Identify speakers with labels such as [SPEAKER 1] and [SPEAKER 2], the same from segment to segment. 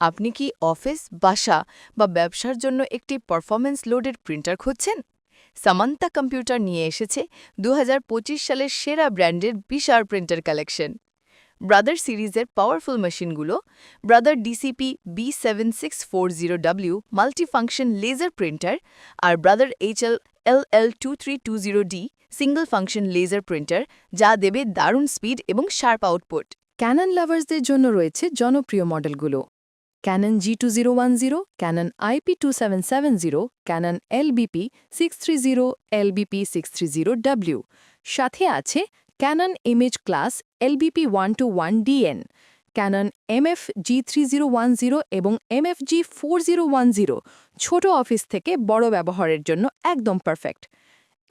[SPEAKER 1] আপনি কি অফিস, বাসা বা ব্যবসার জন্য একটি পারফরম্যান্স লোডের প্রিন্টার খুঁজছেন? সামান্তা কম্পিউটার নিয়ে এসেছে দু হাজার পঁচিশ সালের সেরা ব্র্যান্ডের বিশাল প্রিন্টার কালেকশন ব্রাদার সিরিজের পাওয়ারফুল মেশিনগুলো Brother DCP B seven six four zero W multifunction laser printer আর Brother HL L L two three two zero D single function laser printer যা দেবে দারুণ স্পিড এবং শার্প আউটপুট ক্যানন লাভার্সদের জন্য রয়েছে জনপ্রিয় মডেলগুলো Canon G two zero one zero Canon IP two seven seven zero Canon LBP six three zero LBP six three zero W সাথে আছে Canon image class LBP one two one DN Canon MF G three zero one zero এবং MF G four zero one zero ছোট office থেকে বড় ব্যবহারের জন্য একদম perfect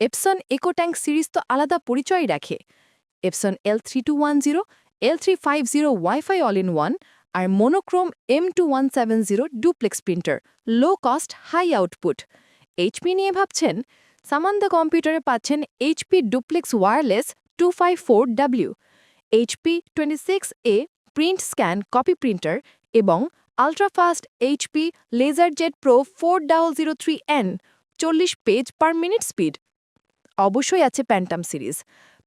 [SPEAKER 1] Epson ইকোট্যাঙ্ক series তো আলাদা পরিচয় রাখে। Epson L three two one zero L three five zero wifi all in one R monochrome M two one seven zero duplex printer low cost high output HP নিয়ে ভাবছেন? সামান্দা কম্পিউটারে পাচ্ছেন HP duplex wireless two five four W HP twenty six A print scan copy printer এবং ultrafast HP laser jet pro four double zero three N চল্লিশ page per minute speed অবশ্যই আছে Pantum series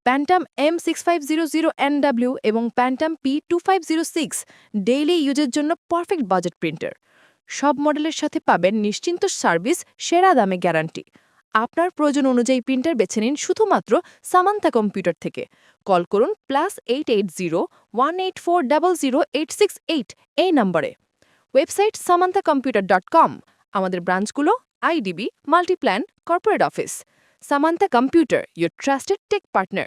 [SPEAKER 1] Pantum M six five zero zero NW এবং Pantum P two five zero six daily ইউজের জন্য perfect budget printer. সব মডেলের সাথে পাবেন নিশ্চিন্ত সার্ভিস, সেরা দামে গ্যারান্টি। আপনার প্রয়োজন অনুযায়ী প্রিন্টার বেছে নিন শুধুমাত্র সামান্তা কম্পিউটার থেকে। কল করুন plus eight eight zero one eight four double zero eight six eight এই নম্বরে। Website Samanta computer dot com, আমাদের ব্রাঞ্চগুলো, IDB, Multiplan, corporate office. Samanta computer your trusted tech partner